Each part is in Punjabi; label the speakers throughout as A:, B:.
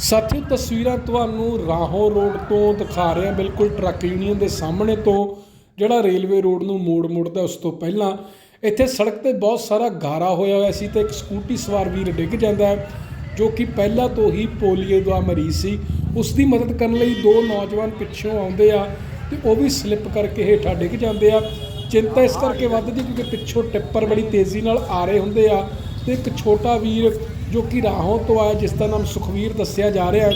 A: ਸਾਥੀਓ, ਤਸਵੀਰਾਂ ਤੁਹਾਨੂੰ ਰਾਹੋਂ ਰੋਡ ਤੋਂ ਦਿਖਾ ਰਿਹਾ ਬਿਲਕੁਲ ਟਰੱਕ ਯੂਨੀਅਨ ਦੇ ਸਾਹਮਣੇ ਤੋਂ ਜਿਹੜਾ ਰੇਲਵੇ ਰੋਡ ਨੂੰ ਮੋੜ ਮੁੜਦਾ, ਉਸ ਤੋਂ ਪਹਿਲਾਂ ਇੱਥੇ ਸੜਕ ਤੇ ਬਹੁਤ ਸਾਰਾ ਗਾਰਾ ਹੋਇਆ ਹੋਇਆ ਸੀ ਤੇ ਇੱਕ ਸਕੂਟੀ ਸਵਾਰ ਵੀਰ ਡਿੱਗ ਜਾਂਦਾ ਹੈ, ਜੋ ਕਿ ਪਹਿਲਾਂ ਤੋਂ ਹੀ ਪੋਲੀਓ ਦਾ ਮਰੀਜ਼ ਸੀ। ਉਸ ਦੀ ਮਦਦ ਕਰਨ ਲਈ ਦੋ ਨੌਜਵਾਨ ਪਿੱਛੋਂ ਆਉਂਦੇ ਆ ਤੇ ਉਹ ਵੀ ਸਲਿੱਪ ਕਰਕੇ ਹੇਠਾਂ ਡਿੱਗ ਜਾਂਦੇ ਆ। ਚਿੰਤਾ ਇਸ ਕਰਕੇ ਵੱਧਦੀ ਕਿਉਂਕਿ ਪਿੱਛੋਂ ਟਿੱਪਰ ਬੜੀ ਤੇਜ਼ੀ ਨਾਲ ਆ ਰਹੇ ਹੁੰਦੇ ਆ ਤੇ ਇੱਕ ਛੋਟਾ ਵੀਰ ਜੋ ਕਿ ਰਾਹੋਂ ਤੋਂ ਆਇਆ, ਜਿਸ ਦਾ ਨਾਮ ਸੁਖਵੀਰ ਦੱਸਿਆ ਜਾ ਰਿਹਾ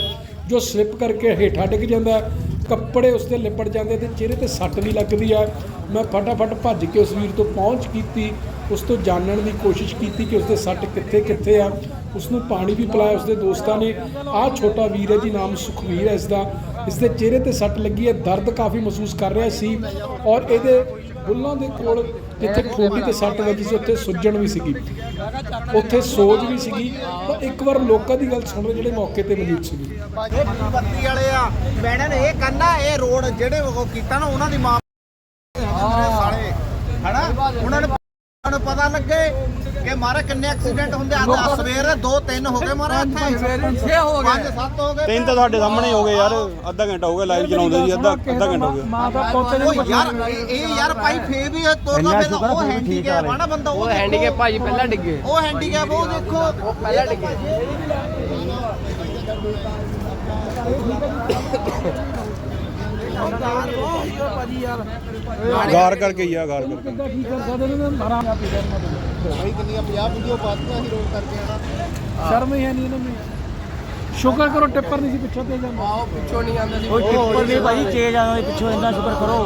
A: ਜੋ ਸਲਿੱਪ ਕਰਕੇ ਹੇਠਾਂ ਡਿੱਗ ਜਾਂਦਾ ਕੱਪੜੇ ਉਸ 'ਤੇ ਲਿਪੜ ਜਾਂਦੇ ਤੇ ਚਿਹਰੇ ਤੇ ਸੱਟ ਵੀ ਲੱਗਦੀ ਆ ਮੈਂ ਫਟਾਫਟ ਭੱਜ ਕੇ ਉਸ ਵੀਰ ਤੋਂ ਪਹੁੰਚ ਕੀਤੀ, ਉਸ ਤੋਂ ਜਾਣਨ ਦੀ ਕੋਸ਼ਿਸ਼ ਕੀਤੀ ਕਿ ਉਸ ਦੇ ਸੱਟ ਕਿੱਥੇ ਕਿੱਥੇ ਆ। ਉਸ ਨੂੰ ਪਾਣੀ ਵੀ ਪਿਲਾਇਆ ਉਸ ਦੇ ਦੋਸਤਾਂ ਨੇ। ਆਹ ਛੋਟਾ ਵੀਰ ਹੈ ਜੀ, ਨਾਮ ਸੁਖਵੀਰ ਹੈ ਇਸ ਦਾ ਇਸ ਦੇ ਚਿਹਰੇ ਤੇ ਸੱਟ ਲੱਗੀ ਹੈ, ਦਰਦ ਕਾਫੀ ਮਹਿਸੂਸ ਕਰ ਰਿਹਾ ਸੀ ਔਰ ਇਹਦੇ ਬੁੱਲਾਂ ਦੇ ਕੋਲ ਜਿੱਥੇ ਠੋਡੀ ਤੇ ਸੱਟ ਵੱਜੀ ਸੀ ਉੱਥੇ ਸੁੱਜਣ ਵੀ ਸੀਗੀ। ਉੱਥੇ ਸੋਜ ਵੀ ਸੀਗੀ। ਤਾਂ ਇੱਕ ਵਾਰ ਲੋਕਾਂ ਦੀ ਗੱਲ ਸੁਣ ਰਹੇ ਜਿਹੜੇ ਮੌਕੇ ਤੇ ਮੌਜੂਦ ਸੀਗੇ।
B: ਇਹ ਬੱਤੀ ਵਾਲੇ ਆ। ਮੈਡਮ ਇਹ ਕੰਨਾ ਇਹ ਰੋਡ ਜਿਹੜੇ ਉਹ ਕੀਤਾ ਨਾ ਉਹਨਾਂ ਦੀ ਮਾਂ ਸਾਲੇ ਹਨਾ? ਉਹਨਾਂ ਨੂੰ ਨੂੰ ਪਤਾ ਲੱਗੇ ਕਿ ਮਾਰੇ ਕਿੰਨੇ ਐਕਸੀਡੈਂਟ ਹੁੰਦੇ ਆ। ਸਵੇਰ ਦੇ 2 3 ਹੋ ਗਏ ਮਾਰੇ ਇੱਥੇ। ਸਵੇਰ 6 ਹੋ ਗਏ। 5 7 ਹੋ ਗਏ।
C: ਤਿੰਨ ਤਾਂ ਤੁਹਾਡੇ ਸਾਹਮਣੇ ਹੋ ਗਏ ਯਾਰ। ਅੱਧਾ ਘੰਟਾ ਹੋ ਗਿਆ ਲਾਈਵ ਚਲਾਉਂਦੇ ਜੀ। ਅੱਧਾ ਅੱਧਾ ਘੰਟਾ ਹੋ ਗਿਆ।
A: ਮਾਂ ਦਾ ਪੋਤੇ
B: ਉਹ ਯਾਰ ਇਹ ਇਹ ਯਾਰ ਭਾਈ ਫੇ ਵੀ ਇਹ ਤੁਰਨਾ ਪੈਂਦਾ ਉਹ ਹੈਂਡੀਕੈਪ ਆ ਨਾ ਬੰਦਾ
D: ਉਹ ਹੈਂਡੀਕੈਪ ਭਾਜੀ ਪਹਿਲਾਂ ਡਿੱਗੇ।
B: ਉਹ ਹੈਂਡੀਕੈਪ ਉਹ ਦੇਖੋ।
D: ਪਹਿਲਾਂ ਡਿੱਗੇ।
C: ਗਾਰ ਕਰਕੇ ਹੀ ਆ ਗਾਰ ਕਰਕੇ।
B: ਭਾਈ ਕਿੰਨੀਆਂ 50 ਵੀਡੀਓ ਪਾਤੀਆਂ ਸੀ ਰੋਡ ਕਰਕੇ ਹਨਾ
A: ਸ਼ਰਮ ਹੀ ਹੈ ਨਹੀਂ ਇਹਨਾਂ ਨੂੰ ਸ਼ੁਕਰ ਕਰੋ ਟਿੱਪਰ ਨਹੀਂ ਸੀ ਪਿੱਛੇ ਤੇ ਜਾਂਦਾ
D: ਆਓ ਪਿੱਛੋਂ ਨਹੀਂ ਆਉਂਦਾ ਸੀ।
E: ਉਹ ਟਿੱਪਰ ਵੀ ਭਾਈ ਚੇਜ ਆਉਂਦਾ ਪਿੱਛੋਂ ਇੰਨਾ ਸ਼ੁਕਰ ਕਰੋ।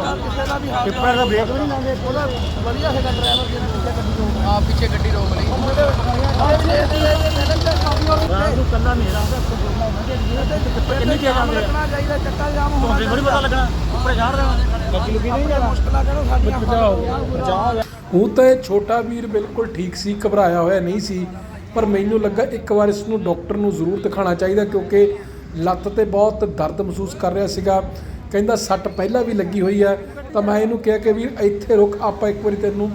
E: ਟਿੱਪਰ ਦਾ ਬ੍ਰੇਕ ਵੀ ਨਹੀਂ ਲਾਉਂਦੇ। ਉਹਦਾ ਵਧੀਆ ਹੈਗਾ ਡਰਾਈਵਰ ਜਿਹੜਾ ਪਿੱਛੇ ਗੱਡੀ ਤੋਂ
D: ਆ ਪਿੱਛੇ ਗੱਡੀ ਰੋਕ ਲਈ
E: ਰਾਤ ਨੂੰ ਕੱਲਾ ਮੇਰਾ ਹੁੰਦਾ ਕਿੰਨੀ ਚੇਜ ਆਉਂਦੇ ਚਾਹੀਦਾ ਚੱਕਾ ਜਾਮ ਹੋਣਾ ਥੋੜੀ ਪਤਾ ਲੱਗਣਾ ਉੱਪਰ ਛਾੜ ਦੇਣਾ ਗੱਡੀ ਲੁਕੀ ਨਹੀਂ ਜਾਣਾ। ਮੁਸ਼ਕਲਾਂ ਕਰੋ ਸਾਡੀਆਂ ਬਚਾਓ।
A: ਉਹ ਤਾਂ ਇਹ ਛੋਟਾ ਵੀਰ ਬਿਲਕੁਲ ਠੀਕ ਸੀ ਘਬਰਾਇਆ ਹੋਇਆ ਨਹੀਂ ਸੀ ਪਰ ਮੈਨੂੰ ਲੱਗਾ ਇੱਕ ਵਾਰ ਇਸ ਨੂੰ ਡਾਕਟਰ ਨੂੰ ਜ਼ਰੂਰ ਦਿਖਾਉਣਾ ਚਾਹੀਦਾ ਕਿਉਂਕਿ ਲੱਤ ਤੇ ਬਹੁਤ ਦਰਦ ਮਹਿਸੂਸ ਕਰ ਰਿਹਾ ਸੀਗਾ। ਕਹਿੰਦਾ ਸੱਟ ਪਹਿਲਾਂ ਵੀ ਲੱਗੀ ਹੋਈ ਹੈ ਤਾਂ ਮੈਂ ਇਹਨੂੰ ਕਿਹਾ ਕਿ ਵੀਰ ਇੱਥੇ ਰੁਕ ਆਪਾਂ ਇੱਕ ਵਾਰੀ ਤੈਨੂੰ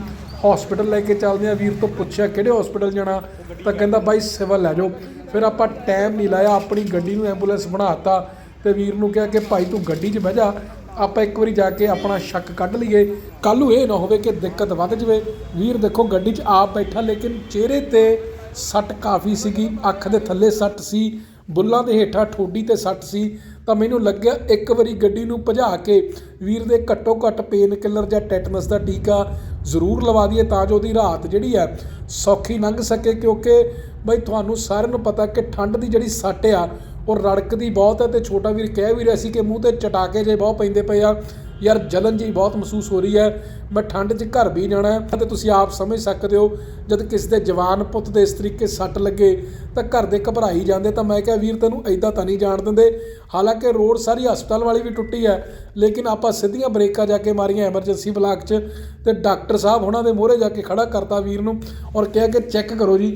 A: ਹਸਪੀਟਲ ਲੈ ਕੇ ਚੱਲਦੇ ਆ ਵੀਰ ਤੋਂ ਪੁੱਛਿਆ, ਕਿਹੜੇ ਹਸਪੀਟਲ ਜਾਣਾ? ਤਾਂ ਕਹਿੰਦਾ, ਬਾਈ, ਸਿਵਲ ਲੈ ਜਾਓ। ਫਿਰ ਆਪਾਂ ਟਾਈਮ ਨਹੀਂ ਲਾਇਆ, ਆਪਣੀ ਗੱਡੀ ਨੂੰ ਐਂਬੂਲੈਂਸ ਬਣਾਤਾ ਤੇ ਵੀਰ ਨੂੰ ਕਿਹਾ ਕਿ, ਭਾਈ, ਤੂੰ ਗੱਡੀ 'ਚ ਬਹਿ ਜਾ। ਆਪਾਂ ਇੱਕ ਵਾਰੀ ਜਾ ਕੇ ਆਪਣਾ ਸ਼ੱਕ ਕੱਢ ਲਈਏ। ਕੱਲ ਨੂੰ ਇਹ ਨਾ ਹੋਵੇ ਕਿ ਦਿੱਕਤ ਵੱਧ ਜਾਵੇ। ਵੀਰ, ਦੇਖੋ, ਗੱਡੀ 'ਚ ਆਪ ਬੈਠਾ, ਲੇਕਿਨ ਚਿਹਰੇ ਤੇ ਸੱਟ ਕਾਫੀ ਸੀਗੀ। ਅੱਖ ਦੇ ਥੱਲੇ ਸੱਟ ਸੀ, ਬੁੱਲਾਂ ਦੇ ਹੇਠਾਂ ਠੋਡੀ ਤੇ ਸੱਟ ਸੀ। ਤਾਂ ਮੈਨੂੰ ਲੱਗਿਆ, ਇੱਕ ਵਾਰੀ ਗੱਡੀ ਨੂੰ ਭਜਾ ਕੇ ਵੀਰ ਦੇ ਘੱਟੋ ਘੱਟ ਪੇਨ ਕਿਲਰ ਜਾਂ ਟੈਟਨਸ ਦਾ ਟੀਕਾ ਜ਼ਰੂਰ ਲਵਾ ਦਈਏ ਤਾਂ ਜੋ ਉਹਦੀ ਰਾਤ ਜਿਹੜੀ ਹੈ ਸੌਖੀ ਲੰਘ ਸਕੇ, ਕਿਉਂਕਿ ਬਈ ਤੁਹਾਨੂੰ ਸਾਰਿਆਂ ਨੂੰ ਪਤਾ ਕਿ ਠੰਡ ਦੀ ਜਿਹੜੀ ਸੱਟ ਆ, ਉਹ ਰੜਕਦੀ ਬਹੁਤ ਹੈ ਤੇ ਛੋਟਾ ਵੀਰ ਕਹਿ ਵੀ ਰਿਹਾ ਸੀ ਕਿ ਮੂੰਹ ਤੇ ਚਟਾਕੇ ਜੇ ਬਹੁਤ ਪੈਂਦੇ ਪਏ ਆ। ਯਾਰ ਜਲਨ ਜੀ ਬਹੁਤ ਮਹਿਸੂਸ ਹੋ ਰਹੀ ਹੈ। ਮੈਂ ਠੰਡ 'ਚ ਘਰ ਵੀ ਜਾਣਾ ਤੇ ਤੁਸੀਂ ਆਪ ਸਮਝ ਸਕਦੇ ਹੋ, ਜਦ ਕਿਸੇ ਦੇ ਜਵਾਨ ਪੁੱਤ ਦੇ ਇਸ ਤਰੀਕੇ ਸੱਟ ਲੱਗੇ ਤਾਂ ਘਰ ਦੇ ਘਬਰਾਈ ਜਾਂਦੇ, ਤਾਂ ਮੈਂ ਕਿਹਾ, ਵੀਰ, ਤੈਨੂੰ ਐਦਾਂ ਤਾਂ ਨਹੀਂ ਜਾਣ ਦਿੰਦੇ। ਹਾਲਾਂਕਿ ਰੋਡ ਸਾਰੀ ਹਸਪਤਾਲ ਵਾਲੀ ਵੀ ਟੁੱਟੀ ਹੈ, ਲੇਕਿਨ ਆਪਾਂ ਸਿੱਧੀਆਂ ਬ੍ਰੇਕਾਂ ਜਾ ਕੇ ਮਾਰੀਆਂ ਐਮਰਜੈਂਸੀ ਬਲਾਕ 'ਚ ਤੇ ਡਾਕਟਰ ਸਾਹਿਬ ਉਹਨਾਂ ਦੇ ਮੋਹਰੇ ਜਾ ਕੇ ਖੜਾ ਕਰਤਾ ਵੀਰ ਨੂੰ ਔਰ ਕਿਹਾ ਕਿ ਚੈੱਕ ਕਰੋ ਜੀ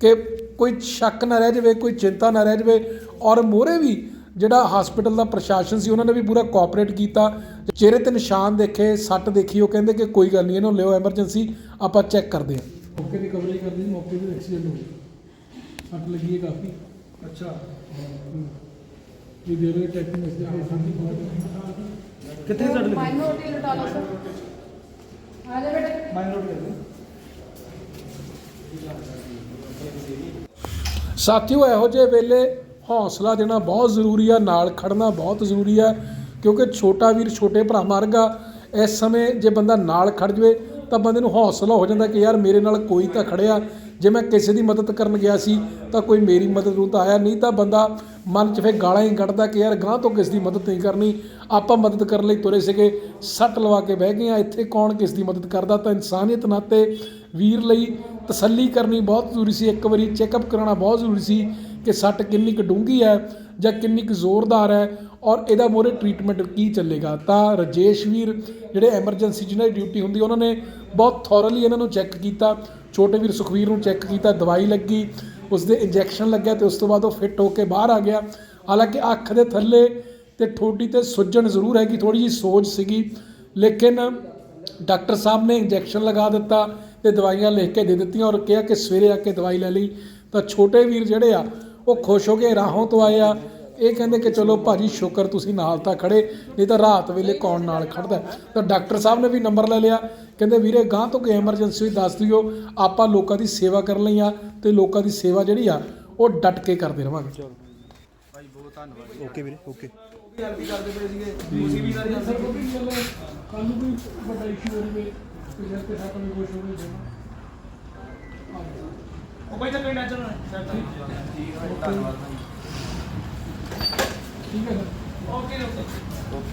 A: ਕਿ ਕੋਈ ਸ਼ੱਕ ਨਾ ਰਹਿ ਜਾਵੇ, ਕੋਈ ਚਿੰਤਾ ਨਾ ਰਹਿ ਜਾਵੇ ਔਰ ਮੋਹਰੇ ਵੀ ਜਿਹੜਾ ਹਸਪੀਟਲ ਦਾ ਪ੍ਰਸ਼ਾਸਨ ਸੀ ਉਹਨਾਂ ਨੇ ਵੀ ਪੂਰਾ ਕੋਆਪਰੇਟ ਕੀਤਾ। ਚਿਹਰੇ ਤੇ ਨਿਸ਼ਾਨ ਦੇਖੇ ਸੱਟ ਦੇਖੀ ਉਹ ਕਹਿੰਦੇ ਕਿ ਕੋਈ ਗੱਲ ਨਹੀਂ ਇਹਨੂੰ ਲਿਓ ਐਮਰਜੈਂਸੀ ਆਪਾਂ ਚੈੱਕ ਕਰਦੇ ਹਾਂ। ਮੌਕੇ ਦੀ ਕਵਰੇਜ ਕਰਦੇ ਸੀ ਮੌਕੇ ਤੇ ਐਕਸੀਡੈਂਟ ਹੋ ਗਿਆ ਸੱਟ ਲੱਗੀ ਹੈ ਕਾਫੀ। ਅੱਛਾ। ਇਹ ਦੇ ਰਹੇ ਟੈਕਨਿਕ ਦੇ ਆਏ ਸਾਡੀ ਬਹੁਤ
E: ਕਿੱਥੇ ਸੱਟ ਲੱਗੀ?
F: ਮਾਈਨੋਰਟੀ ਲਟਾ ਲਓ ਸਰ। ਆ ਜਾ ਬੇਟੇ।
A: ਮਾਈਨੋਰਟੀ ਕਰ ਦੇ ਸਾਥੀਓ ਇਹੋ ਜਿਹੇ ਵੇਲੇ ਹੌਸਲਾ ਦੇਣਾ ਬਹੁਤ ਜ਼ਰੂਰੀ ਆ, ਨਾਲ ਖੜਨਾ ਬਹੁਤ ਜ਼ਰੂਰੀ ਆ, ਕਿਉਂਕਿ ਛੋਟਾ ਵੀਰ ਛੋਟੇ ਭਰਾ ਮਰਗਾ ਇਸ ਸਮੇਂ ਜੇ ਬੰਦਾ ਨਾਲ ਖੜ ਜਵੇ ਤਾਂ ਬੰਦੇ ਨੂੰ ਹੌਸਲਾ ਹੋ ਜਾਂਦਾ ਕਿ ਯਾਰ ਮੇਰੇ ਨਾਲ ਕੋਈ ਤਾਂ ਖੜਿਆ, ਜੇ ਮੈਂ ਕਿਸੇ ਦੀ ਮਦਦ ਕਰਨ ਗਿਆ ਸੀ ਤਾਂ ਕੋਈ ਮੇਰੀ ਮਦਦ ਨੂੰ ਤਾਂ ਆਇਆ ਨਹੀਂ, ਤਾਂ ਬੰਦਾ ਮਨ 'ਚ ਫੇਰ ਗਾਲਾਂ ਹੀ ਕੱਢਦਾ ਕਿ ਯਾਰ ਗਾਂ ਤੋਂ ਕਿਸ ਦੀ ਮਦਦ ਨਹੀਂ ਕਰਨੀ, ਆਪਾਂ ਮਦਦ ਕਰਨ ਲਈ ਤੁਰੇ ਸੀਗੇ, ਸੱਟ ਲਵਾ ਕੇ ਬਹਿ ਗਏ ਆ, ਇੱਥੇ ਕੌਣ ਕਿਸ ਦੀ ਮਦਦ ਕਰਦਾ, ਤਾਂ ਇਨਸਾਨੀਅਤ ਨਾਤੇ ਵੀਰ ਲਈ ਤਸੱਲੀ ਕਰਨੀ ਬਹੁਤ ਜ਼ਰੂਰੀ ਸੀ, ਇੱਕ ਵਾਰੀ ਚੈੱਕਅਪ ਕਰਾਉਣਾ ਬਹੁਤ ਜ਼ਰੂਰੀ ਸੀ ਕਿ ਸੱਟ ਕਿੰਨੀ ਕੁ ਡੂੰਘੀ ਹੈ ਜਾਂ ਕਿੰਨੀ ਕੁ ਜ਼ੋਰਦਾਰ ਹੈ ਔਰ ਇਹਦਾ ਮੋਰੇ ਟਰੀਟਮੈਂਟ ਕੀ ਚੱਲੇਗਾ? ਤਾਂ ਰਜੇਸ਼ ਵੀਰ, ਜਿਹੜੇ ਐਮਰਜੈਂਸੀ ਜਿਹਨਾਂ ਦੀ ਡਿਊਟੀ ਹੁੰਦੀ, ਉਹਨਾਂ ਨੇ ਬਹੁਤ ਥੋਰਲੀ ਇਹਨਾਂ ਨੂੰ ਚੈੱਕ ਕੀਤਾ। ਛੋਟੇ ਵੀਰ ਸੁਖਵੀਰ ਨੂੰ ਚੈੱਕ ਕੀਤਾ, ਦਵਾਈ ਲੱਗੀ, ਉਸਦੇ ਇੰਜੈਕਸ਼ਨ ਲੱਗਿਆ ਤੇ ਉਸ ਤੋਂ ਬਾਅਦ ਉਹ ਫਿੱਟ ਹੋ ਕੇ ਬਾਹਰ ਆ ਗਿਆ। ਹਾਲਾਂਕਿ ਅੱਖ ਦੇ ਥੱਲੇ ਤੇ ਠੋਡੀ ਤੇ ਸੁੱਜਣ ਜ਼ਰੂਰ ਹੈਗੀ ਥੋੜੀ ਜਿਹੀ ਸੋਜ ਸੀਗੀ, ਲੇਕਿਨ ਡਾਕਟਰ ਸਾਹਿਬ ਨੇ ਇੰਜੈਕਸ਼ਨ ਲਗਾ ਦਿੱਤਾ ਤੇ ਦਵਾਈਆਂ ਲਿਖ ਕੇ ਦੇ ਦਿੱਤੀਆਂ ਔਰ ਕਿਹਾ ਕਿ ਸਵੇਰੇ ਆ ਕੇ ਦਵਾਈ ਲੈ ਲਈ। ਤਾਂ ਛੋਟੇ ਵੀਰ ਜਿਹੜੇ ਆ ਉਹ ਖੁਸ਼ ਹੋ ਕੇ ਰਾਹੋਂ ਤੋਂ ਆਏ ਆ। ਇਹ ਕਹਿੰਦੇ ਕਿ ਚਲੋ ਭਾਜੀ ਸ਼ੁਕਰ ਤੁਸੀਂ ਨਾਲ ਤਾਂ ਖੜੇ ਨਹੀਂ ਤਾਂ ਰਾਤ ਵੇਲੇ ਕੌਣ ਨਾਲ ਖੜਦਾ? ਤਾਂ ਡਾਕਟਰ ਸਾਹਿਬ ਨੇ ਵੀ ਨੰਬਰ ਲੈ ਲਿਆ। ਕਹਿੰਦੇ ਵੀਰੇ ਗਾਂ ਤੋਂ ਕੋਈ ਐਮਰਜੈਂਸੀ ਦੱਸ ਦਿਓ ਆਪਾਂ ਲੋਕਾਂ ਦੀ ਸੇਵਾ ਕਰਨ ਲਈ ਆ ਤੇ ਲੋਕਾਂ ਦੀ ਸੇਵਾ ਜਿਹੜੀ ਆ ਉਹ ਡਟ ਕੇ ਕਰਦੇ ਰਵਾਂਗੇ।
C: ਓਕੇ ਵੀਰੇ ਓਕੇ।
A: ਕੱਲ ਨੂੰ ਕੋਈ ਵੱਡਾ ਇਸ਼ੂ ਹੋਵੇ ਤੇ ਜਦ ਤੇ ਸਾਡਾ ਕੁਝ ਹੋਵੇ
E: ਉਹ ਬਾਈ ਤਾਂ ਕੋਈ ਟੈਨਸ਼ਨ ਨਹੀਂ
A: ਠੀਕ ਹੈ।
E: ਓਕੇ। ਓਕੇ।